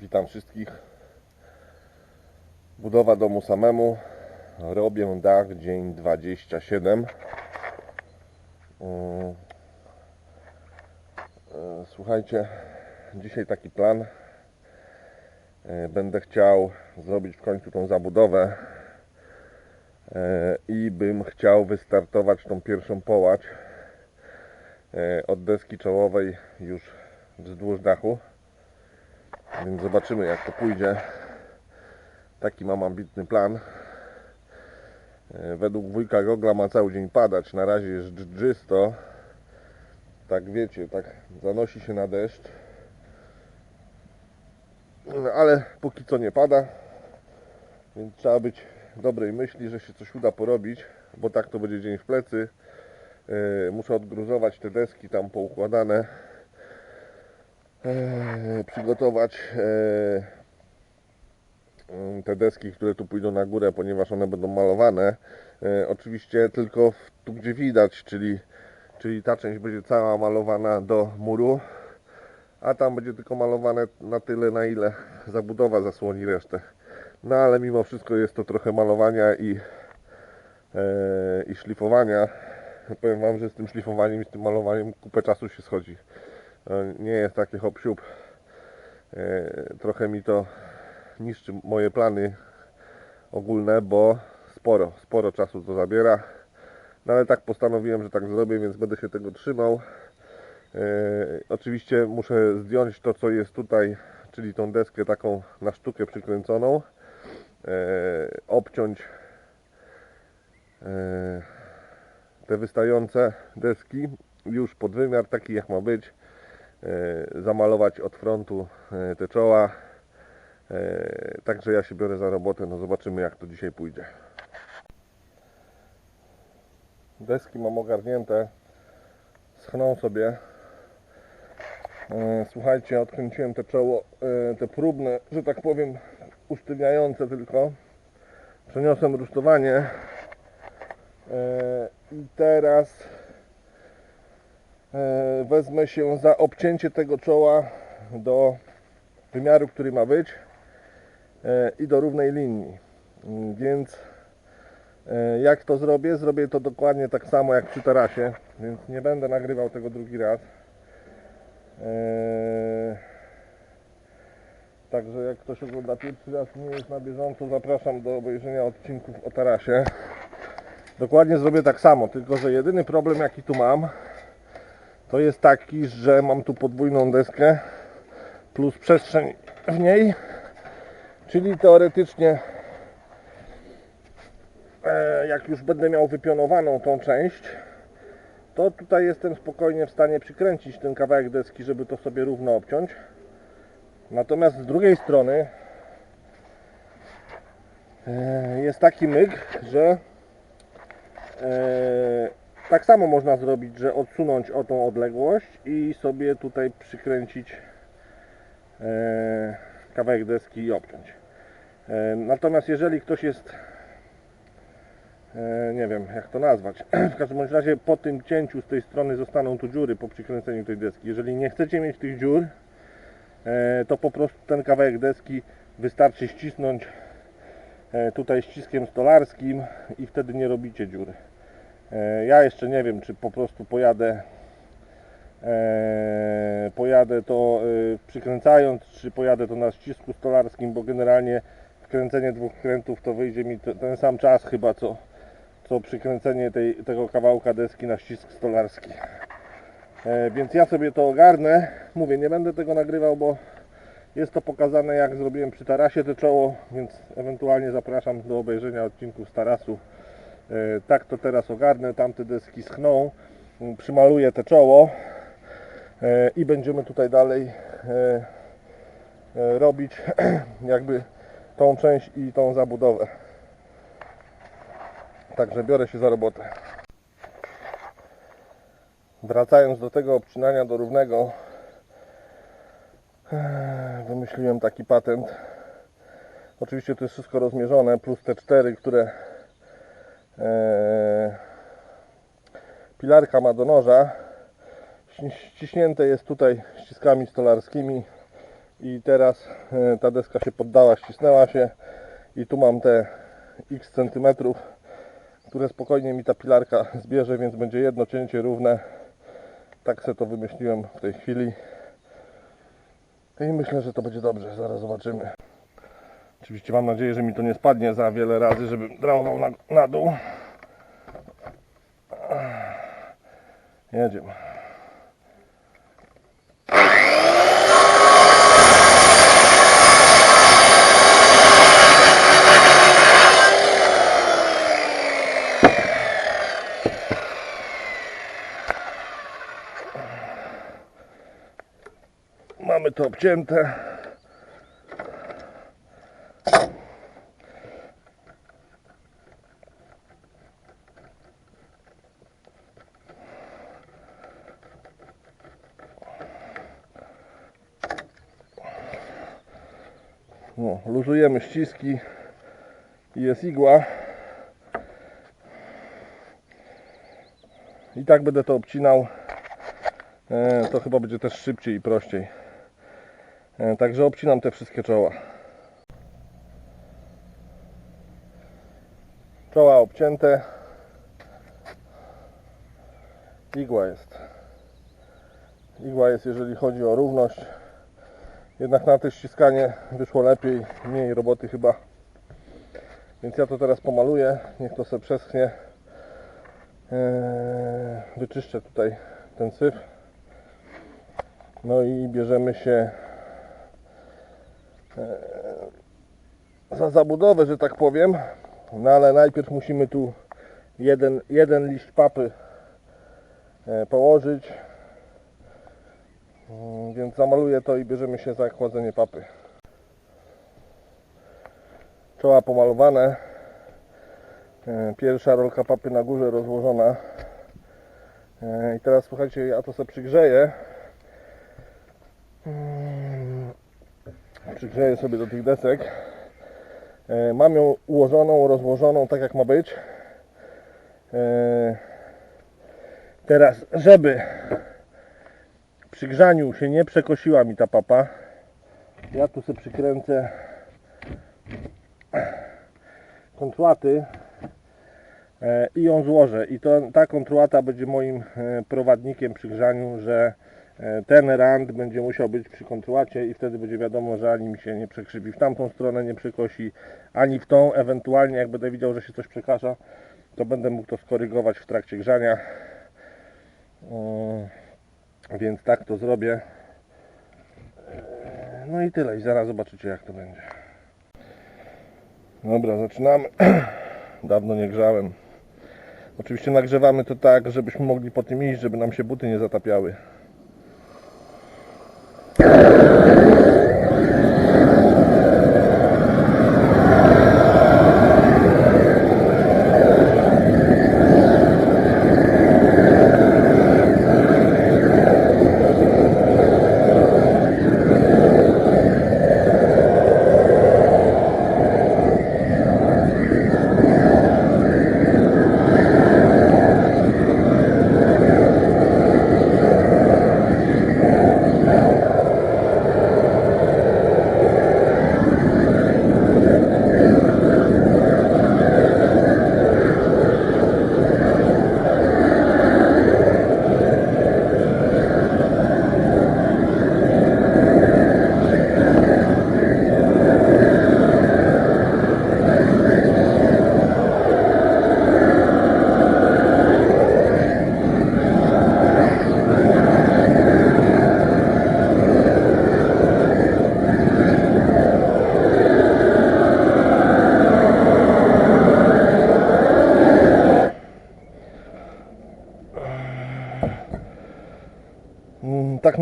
Witam wszystkich. Budowa domu samemu. Robię dach dzień 27. Mm. E, Słuchajcie, dzisiaj taki plan. E, Będę chciał zrobić w końcu tą zabudowę E, i bym chciał wystartować tą pierwszą połać e, od deski czołowej już wzdłuż dachu. Więc zobaczymy jak to pójdzie. Taki mam ambitny plan. E, Według wujka Gogla ma cały dzień padać. Na razie jest dżdżysto. Tak wiecie, tak zanosi się na deszcz. No, Ale póki co nie pada. Więc trzeba być dobrej myśli, że się coś uda porobić, bo tak to będzie dzień w plecy. E, Muszę odgruzować te deski tam poukładane. E, przygotować e, te deski, które tu pójdą na górę, ponieważ one będą malowane. E, Oczywiście tylko tu gdzie widać, czyli, czyli ta część będzie cała malowana do muru, a tam będzie tylko malowane na tyle, na ile zabudowa zasłoni resztę. No ale mimo wszystko jest to trochę malowania i, i szlifowania. Powiem Wam, że z tym szlifowaniem i z tym malowaniem kupę czasu się schodzi. E, Nie jest taki hop siup. E, Trochę mi to niszczy moje plany ogólne, bo sporo, sporo czasu to zabiera. No ale tak postanowiłem, że tak zrobię, więc będę się tego trzymał. E, Oczywiście muszę zdjąć to, co jest tutaj, czyli tą deskę taką na sztukę przykręconą. Obciąć te wystające deski już pod wymiar taki jak ma być zamalować od frontu e, te czoła. E, także ja się biorę za robotę no zobaczymy jak to dzisiaj pójdzie. Deski mam ogarnięte. Schną sobie. E, słuchajcie odkręciłem te czoło e, te próbne że tak powiem usztywniające tylko. Przeniosłem rusztowanie. E, i teraz e, wezmę się za obcięcie tego czoła do wymiaru, który ma być e, i do równej linii. Mm, Więc e, jak to zrobię? Zrobię to dokładnie tak samo jak przy tarasie, więc nie będę nagrywał tego drugi raz. E, Także jak ktoś ogląda pierwszy raz nie jest na bieżąco, zapraszam do obejrzenia odcinków o tarasie. Dokładnie zrobię tak samo, tylko że jedyny problem jaki tu mam to jest taki, że mam tu podwójną deskę plus przestrzeń w niej, czyli teoretycznie e, jak już będę miał wypionowaną tą część, to tutaj jestem spokojnie w stanie przykręcić ten kawałek deski, żeby to sobie równo obciąć. Natomiast z drugiej strony e, jest taki myk, że e, tak samo można zrobić, że odsunąć o tą odległość i sobie tutaj przykręcić e, kawałek deski i obciąć. E, Natomiast jeżeli ktoś jest e, nie wiem jak to nazwać, w każdym razie po tym cięciu z tej strony zostaną tu dziury po przykręceniu tej deski. Jeżeli nie chcecie mieć tych dziur, to po prostu ten kawałek deski wystarczy ścisnąć tutaj ściskiem stolarskim i wtedy nie robicie dziury. E, Ja jeszcze nie wiem, czy po prostu pojadę e, pojadę to e, przykręcając, czy pojadę to na ścisku stolarskim, bo generalnie wkręcenie dwóch krętów to wyjdzie mi te- ten sam czas chyba co, co przykręcenie tej, tego kawałka deski na ścisk stolarski. Więc ja sobie to ogarnę. Mówię, nie będę tego nagrywał, bo jest to pokazane jak zrobiłem przy tarasie te czoło, więc ewentualnie zapraszam do obejrzenia odcinków z tarasu. E, Tak to teraz ogarnę, tamte deski schną, przymaluję te czoło e, i będziemy tutaj dalej e, robić jakby tą część i tą zabudowę. Także biorę się za robotę. Wracając do tego obcinania do równego, eh, wymyśliłem taki patent. Oczywiście to jest wszystko rozmierzone, plus te cztery, które pilarka ma do noża. Ści- Ściśnięte jest tutaj ściskami stolarskimi i teraz e, ta deska się poddała, ścisnęła się i tu mam te x centymetrów, które spokojnie mi ta pilarka zbierze, więc będzie jedno cięcie równe. Tak sobie to wymyśliłem w tej chwili. I myślę, że to będzie dobrze. Zaraz zobaczymy. Oczywiście mam nadzieję, że mi to nie spadnie za wiele razy, żebym drałował na, na dół. Jedziemy. Mamy to obcięte. No, luzujemy ściski i jest igła. I tak będę to obcinał. E, to chyba będzie też szybciej i prościej. E, Także obcinam te wszystkie czoła. Czoła obcięte. Igła jest. Igła jest, jeżeli chodzi o równość. Jednak na te ściskanie wyszło lepiej, mniej roboty chyba. Więc ja to teraz pomaluję, niech to sobie przeschnie. Eee, Wyczyszczę tutaj ten syf. No i bierzemy się eee, za zabudowę, że tak powiem. No ale najpierw musimy tu jeden, jeden liść papy e, położyć. Mm, Więc zamaluję to i bierzemy się za kładzenie papy. Czoła pomalowane. E, Pierwsza rolka papy na górze rozłożona. E, I teraz słuchajcie, ja to sobie przygrzeję. Mm, Przygrzeję sobie do tych desek. E, Mam ją ułożoną, rozłożoną tak jak ma być. Teraz, żeby przy grzaniu się nie przekosiła mi ta papa. Ja tu sobie przykręcę kontłaty e, i ją złożę. I to, ta kontruata będzie moim e, prowadnikiem przy grzaniu, że e, ten rand będzie musiał być przy kontruacie i wtedy będzie wiadomo, że ani mi się nie przekrzywi w tamtą stronę, nie przekosi, ani w tą. Ewentualnie jak będę widział, że się coś przekasza, to będę mógł to skorygować w trakcie grzania. Więc tak to zrobię. No i tyle. I zaraz zobaczycie jak to będzie. Dobra, zaczynamy. Dawno nie grzałem. Oczywiście nagrzewamy to tak, żebyśmy mogli po tym iść, żeby nam się buty nie zatapiały.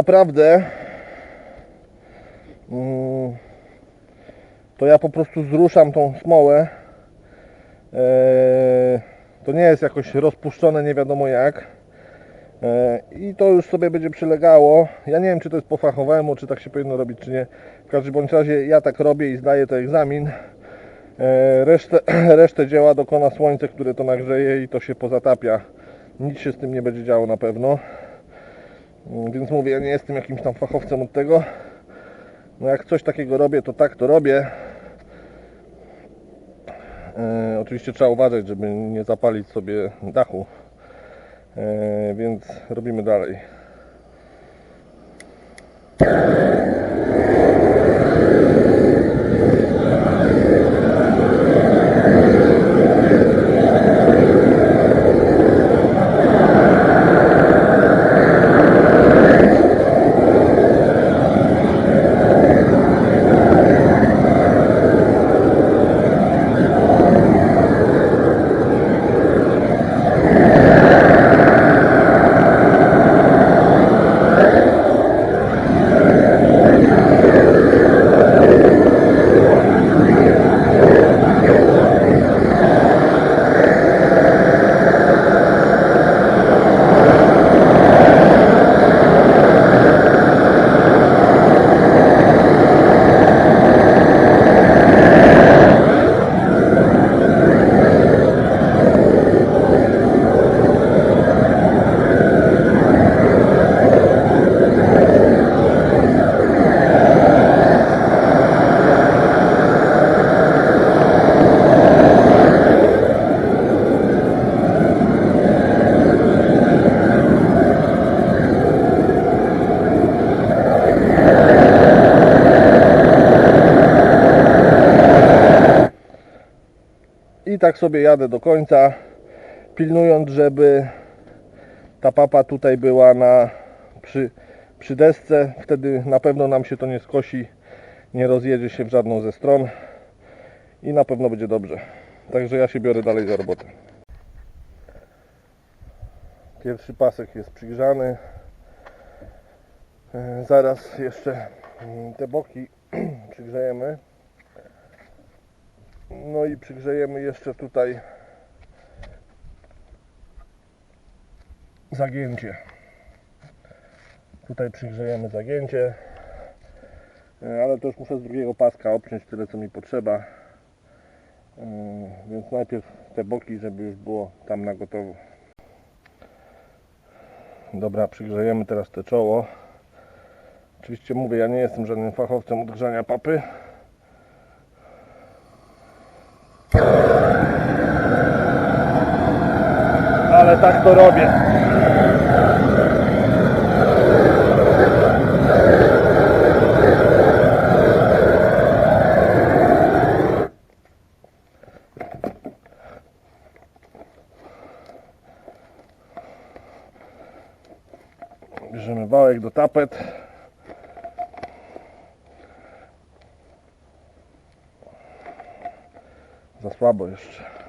Naprawdę mm, to ja po prostu zruszam tą smołę. Eee, To nie jest jakoś rozpuszczone nie wiadomo jak. Eee, I to już sobie będzie przylegało. Ja nie wiem czy to jest po fachowemu, czy tak się powinno robić, czy nie. W każdym bądź razie ja tak robię i zdaję to egzamin. Eee, Resztę, resztę dzieła dokona słońce, które to nagrzeje i to się pozatapia. Nic się z tym nie będzie działo na pewno. Mm, Więc mówię, ja nie jestem jakimś tam fachowcem od tego. No jak coś takiego robię, to tak to robię. E, oczywiście trzeba uważać, żeby nie zapalić sobie dachu. E, więc robimy dalej. Tak sobie jadę do końca, pilnując, żeby ta papa tutaj była na, przy, przy desce. Wtedy na pewno nam się to nie skosi, nie rozjedzie się w żadną ze stron i na pewno będzie dobrze. Także ja się biorę dalej za robotę. Pierwszy pasek jest przygrzany. E, Zaraz jeszcze te boki przygrzejemy. No i przygrzejemy jeszcze tutaj zagięcie. Tutaj przygrzejemy zagięcie, E, ale to już muszę z drugiego paska obciąć tyle co mi potrzeba. E, Więc najpierw te boki, żeby już było tam na gotowo. Dobra, przygrzejemy teraz te czoło. Oczywiście mówię, ja nie jestem żadnym fachowcem od grzania papy. ale tak to robię. Bierzemy wałek do tapet. Za słabo jeszcze.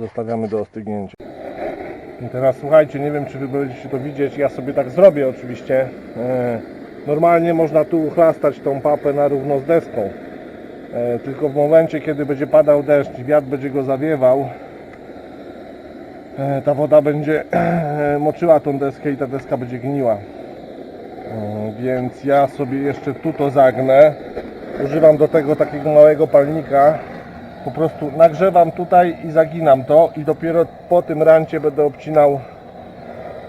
Zostawiamy do ostygnięcia. I teraz słuchajcie, nie wiem czy wy będziecie to widzieć, ja sobie tak zrobię oczywiście. E, Normalnie można tu chlastać tą papę na równo z deską. E, Tylko w momencie, kiedy będzie padał deszcz i wiatr będzie go zawiewał, e, ta woda będzie moczyła tą deskę i ta deska będzie gniła. Więc ja sobie jeszcze tu to zagnę. Używam do tego takiego małego palnika. Po prostu nagrzewam tutaj i zaginam to i dopiero po tym rancie będę obcinał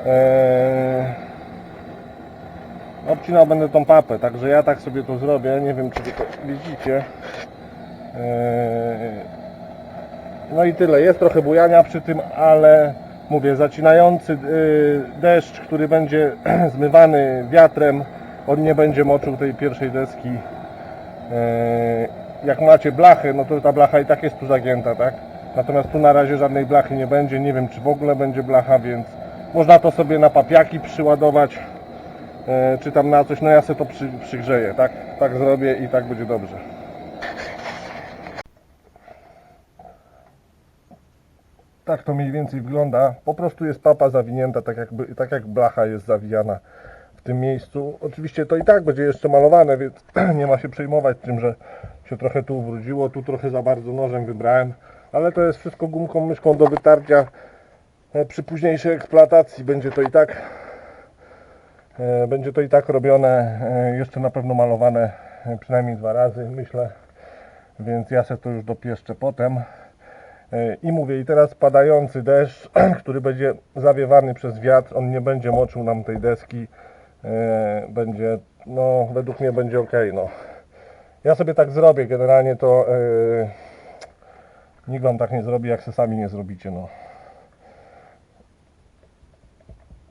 e, obcinał będę tą papę, także ja tak sobie to zrobię, nie wiem czy wy to widzicie. E, no i tyle, jest trochę bujania przy tym, ale mówię, zacinający y, deszcz, który będzie zmywany wiatrem, on nie będzie moczył tej pierwszej deski E, Jak macie blachę, no to ta blacha i tak jest tu zagięta, tak? Natomiast tu na razie żadnej blachy nie będzie, nie wiem czy w ogóle będzie blacha, więc można to sobie na papiaki przyładować, e, czy tam na coś, no ja sobie to przy, przygrzeję, tak? Tak zrobię i tak będzie dobrze. Tak to mniej więcej wygląda. Po prostu jest papa zawinięta, tak, jakby, tak jak blacha jest zawijana w tym miejscu. Oczywiście to i tak będzie jeszcze malowane, więc nie ma się przejmować tym, że się trochę tu ubrudziło. Tu trochę za bardzo nożem wybrałem, ale to jest wszystko gumką, myszką do wytarcia. E, Przy późniejszej eksploatacji będzie to i tak e, będzie to i tak robione, e, jeszcze na pewno malowane przynajmniej dwa razy, myślę. Więc ja se to już dopieszczę potem. I mówię, i teraz padający deszcz, który będzie zawiewany przez wiatr, on nie będzie moczył nam tej deski. Będzie, no według mnie będzie ok. No. Ja sobie tak zrobię, generalnie to e, nikt wam tak nie zrobi, jak se sami nie zrobicie. No.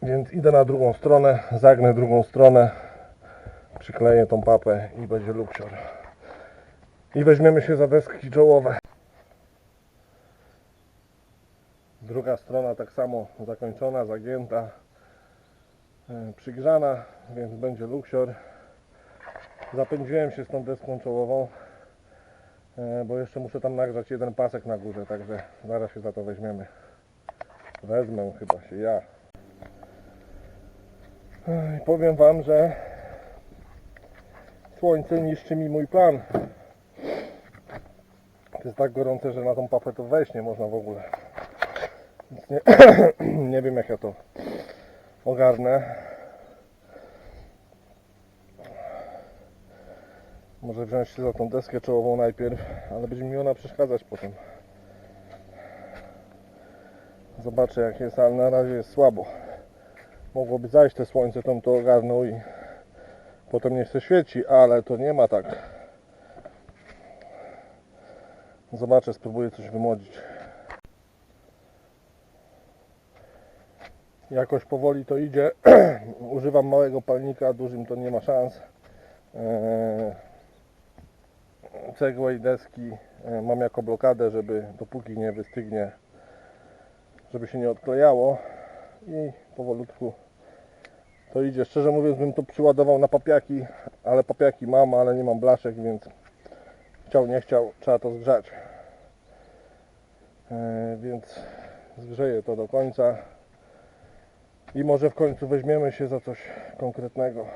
Więc idę na drugą stronę, zagnę drugą stronę, przykleję tą papę i będzie luksior. I weźmiemy się za deski czołowe. Druga strona tak samo zakończona, zagięta, e, przygrzana, więc będzie luksior. Zapędziłem się z tą deską czołową, e, bo jeszcze muszę tam nagrzać jeden pasek na górze, także zaraz się za to weźmiemy. Wezmę chyba się ja. E, I powiem Wam, że słońce niszczy mi mój plan. To jest tak gorące, że na tą papę to wejść nie można w ogóle. Więc nie, nie wiem jak ja to ogarnę. Może wziąć się za tą deskę czołową najpierw, ale będzie mi ona przeszkadzać potem. Zobaczę jak jest, ale na razie jest słabo. Mogłoby zajść te słońce, to to ogarnął i potem nie chce świeci, ale to nie ma tak. Zobaczę, spróbuję coś wymodzić. Jakoś powoli to idzie. Używam małego palnika, dużym to nie ma szans. Eee, Cegłę i deski e, mam jako blokadę, żeby dopóki nie wystygnie, żeby się nie odklejało i powolutku to idzie. Szczerze mówiąc bym to przyładował na papiaki, ale papiaki mam, ale nie mam blaszek, więc chciał nie chciał, trzeba to zgrzać. E, więc zgrzeję to do końca i może w końcu weźmiemy się za coś konkretnego.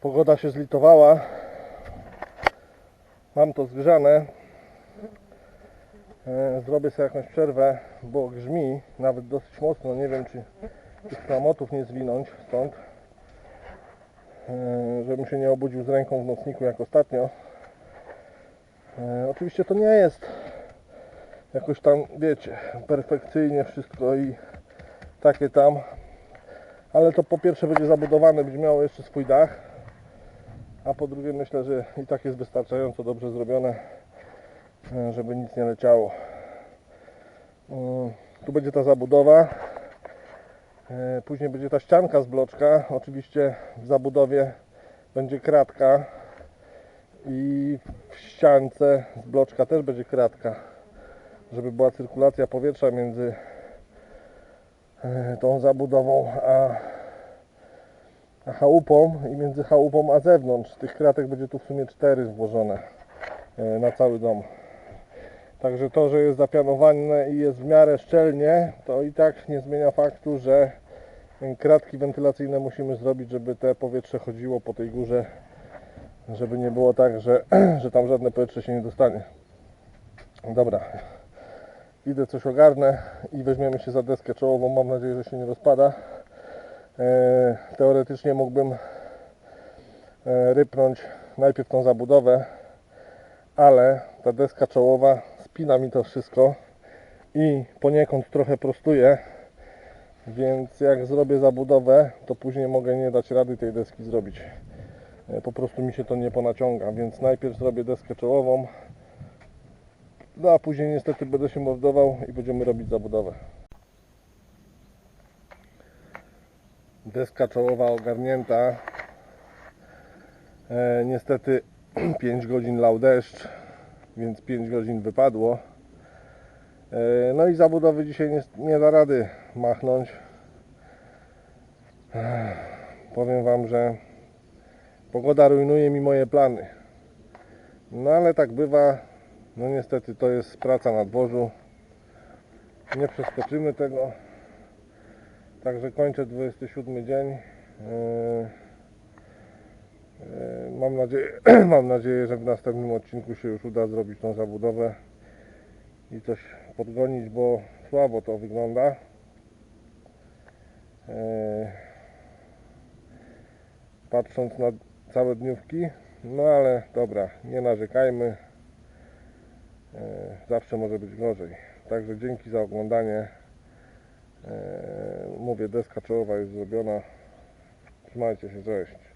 Pogoda się zlitowała. Mam to zgrzane. E, Zrobię sobie jakąś przerwę, bo grzmi nawet dosyć mocno. Nie wiem, czy tych klamotów nie zwinąć stąd, e, żebym się nie obudził z ręką w nocniku jak ostatnio. E, Oczywiście to nie jest jakoś tam, wiecie, perfekcyjnie wszystko i takie tam. Ale to po pierwsze będzie zabudowane, będzie miało jeszcze swój dach. A po drugie myślę, że i tak jest wystarczająco dobrze zrobione, e, żeby nic nie leciało. Mm, Tu będzie ta zabudowa. E, Później będzie ta ścianka z bloczka. Oczywiście w zabudowie będzie kratka i w ściance z bloczka też będzie kratka żeby była cyrkulacja powietrza między e, tą zabudową a chałupą i między chałupą a zewnątrz. Tych kratek będzie tu w sumie cztery włożone e, na cały dom. Także to, że jest zapianowane i jest w miarę szczelnie, to i tak nie zmienia faktu, że kratki wentylacyjne musimy zrobić, żeby te powietrze chodziło po tej górze, żeby nie było tak, że, że tam żadne powietrze się nie dostanie. Dobra, idę coś ogarnę i weźmiemy się za deskę czołową. Mam nadzieję, że się nie rozpada. E, teoretycznie mógłbym e, rypnąć najpierw tą zabudowę, ale ta deska czołowa spina mi to wszystko i poniekąd trochę prostuje, więc jak zrobię zabudowę, to później mogę nie dać rady tej deski zrobić. E, po prostu mi się to nie ponaciąga, więc najpierw zrobię deskę czołową, no a później niestety będę się mordował i będziemy robić zabudowę. Deska czołowa ogarnięta. E, niestety 5 godzin lał deszcz, więc 5 godzin wypadło. E, no i zabudowy dzisiaj nie, nie da rady machnąć. Ech, powiem Wam, że pogoda rujnuje mi moje plany. No ale tak bywa. No niestety to jest praca na dworzu. Nie przeskoczymy tego. Także kończę 27 dzień. Yy, yy, Mam nadzieję, mam nadzieję, że w następnym odcinku się już uda zrobić tą zabudowę i coś podgonić, bo słabo to wygląda. Yy, Patrząc na całe dniówki, no ale dobra, nie narzekajmy. Zawsze może być gorzej. Także dzięki za oglądanie. Eee, Mówię, deska czołowa jest zrobiona. Trzymajcie się, cześć.